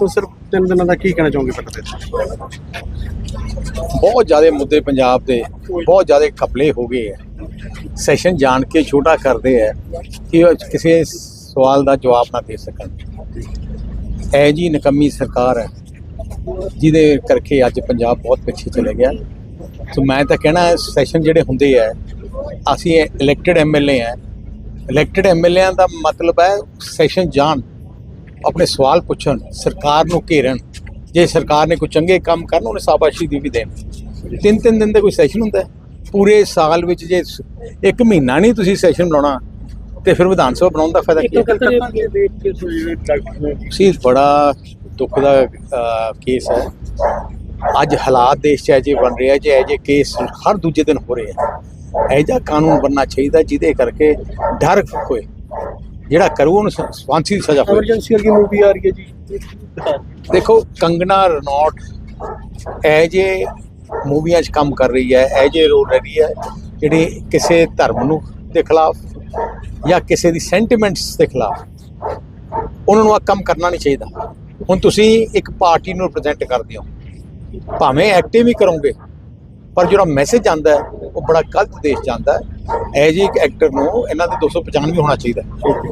ਸੋ ਸਿਰਫ ਤਿੰਨ ਦਿਨਾਂ ਦਾ ਕੀ ਕਹਿਣਾ ਚਾਹੋਗੇ ਪਹਿਲਾਂ ਤੇ ਬਹੁਤ ਜ਼ਿਆਦਾ ਮੁੱਦੇ ਪੰਜਾਬ ਦੇ, ਬਹੁਤ ਜ਼ਿਆਦਾ ਕਪਲੇ ਹੋ ਗਏ ਹੈ। ਸੈਸ਼ਨ ਜਾਣ ਕੇ ਛੋਟਾ ਕਰਦੇ ਹੈ ਕਿ ਕਿਸੇ ਸਵਾਲ ਦਾ ਜਵਾਬ ਨਾ ਦੇ ਸਕਣ। ਇਹ ਜੀ ਨਕਮੀ ਸਰਕਾਰ ਹੈ, ਜਿਹਦੇ ਕਰਕੇ ਅੱਜ ਪੰਜਾਬ ਬਹੁਤ ਪਿੱਛੇ ਚਲੇ ਗਿਆ। ਸੋ ਮੈਂ ਤਾਂ ਕਹਿਣਾ ਸੈਸ਼ਨ ਜਿਹੜੇ ਹੁੰਦੇ ਹੈ, ਅਸੀਂ ਇਲੈਕਟਿਡ ਐਮਐਲਏ ਹੈ। ਇਲੈਕਟਿਡ ਐਮਐਲਏਆਂ ਦਾ ਮਤਲਬ ਹੈ ਸੈਸ਼ਨ ਜਾਣ। ਆਪਣੇ ਸਵਾਲ ਪੁੱਛਣ ਸਰਕਾਰ ਨੂੰ ਘੇਰਨ ਜੇ ਸਰਕਾਰ ਨੇ ਕੋਈ ਚੰਗੇ ਕੰਮ ਕਰਨ ਉਹਨੇ ਸ਼ਾਬਾਸ਼ੀ ਦੀ ਵੀ ਦੇਣ। ਤਿੰਨ ਤਿੰਨ ਦਿਨ ਦਾ ਕੋਈ ਸੈਸ਼ਨ ਹੁੰਦਾ। ਪੂਰੇ ਸਾਲ ਵਿੱਚ ਜੇ ਇੱਕ ਮਹੀਨਾ ਨਹੀਂ ਤੁਸੀਂ ਸੈਸ਼ਨ ਬਣਾਉਣਾ ਤੇ ਫਿਰ ਵਿਧਾਨ ਸਭਾ ਬਣਾਉਣ ਦਾ ਫਾਇਦਾ ਕੀ ਹੈ? ਸੀ ਬੜਾ ਦੁੱਖ ਦਾ ਕੇਸ ਹੈ। ਅੱਜ ਹਾਲਾਤ ਦੇਸ਼ 'ਚ ਅਜੇ ਬਣ ਰਿਹਾ ਜੇ ਅਜੇ ਕੇਸ ਹਰ ਦੂਜੇ ਦਿਨ ਹੋ ਰਹੇ ਹੈ ਇਹ ਜਿਹਾ ਕਾਨੂੰਨ ਬਣਨਾ ਚਾਹੀਦਾ ਜਿਹਦੇ ਕਰਕੇ ਡਰ ਹੋਏ। ਜਿਹੜਾ ਕਰੂ ਉਹਨੂੰ ਸ- ਫਾਂਸੀ ਦੀ ਸਜ਼ਾ ਹੋਵੇ ਐਮਰਜੈਂਸੀ ਵਾਲੀ ਮੂਵੀ ਆ ਰਹੀ ਹੈ ਜੀ। ਦੇਖੋ ਕੰਗਨਾ ਰਣੌਟ ਇਹ ਜੇ ਮੂਵੀਆਂ 'ਚ ਕੰਮ ਕਰ ਰਹੀ ਹੈ ਇਹ ਜੇ ਰੋਲ ਰਹੀ ਹੈ ਜਿਹੜੀ ਕਿਸੇ ਧਰਮ ਨੂੰ ਦੇ ਖਿਲਾਫ ਜਾਂ ਕਿਸੇ ਦੀ ਸੈਂਟੀਮੈਂਟਸ ਦੇ ਖਿਲਾਫ ਉਹਨਾਂ ਨੂੰ ਆ ਕੰਮ ਕਰਨਾ ਨਹੀਂ ਚਾਹੀਦਾ। ਹੁਣ ਤੁਸੀਂ ਇੱਕ ਪਾਰਟੀ ਨੂੰ ਰਿਪਰੈਜ਼ੈਂਟ ਕਰਦੇ ਹੋ। ਭਾਵੇਂ ਐਕਟਿਵ ਹੀ ਕਰੋਗੇ ਪਰ ਜਿਹੜਾ ਮੈਸੇਜ ਆਂਦਾ ਹੈ ਉਹ ਬੜਾ ਗਲਤ ਦੇਸ਼ ਜਾਂਦਾ ਹੈ। ਇਹ ਜੀ ਇੱਕ ਐਕਟਰ ਨੂੰ ਇਹਨਾਂ ਦੇ 295 ਹੋਣਾ ਚਾਹੀਦਾ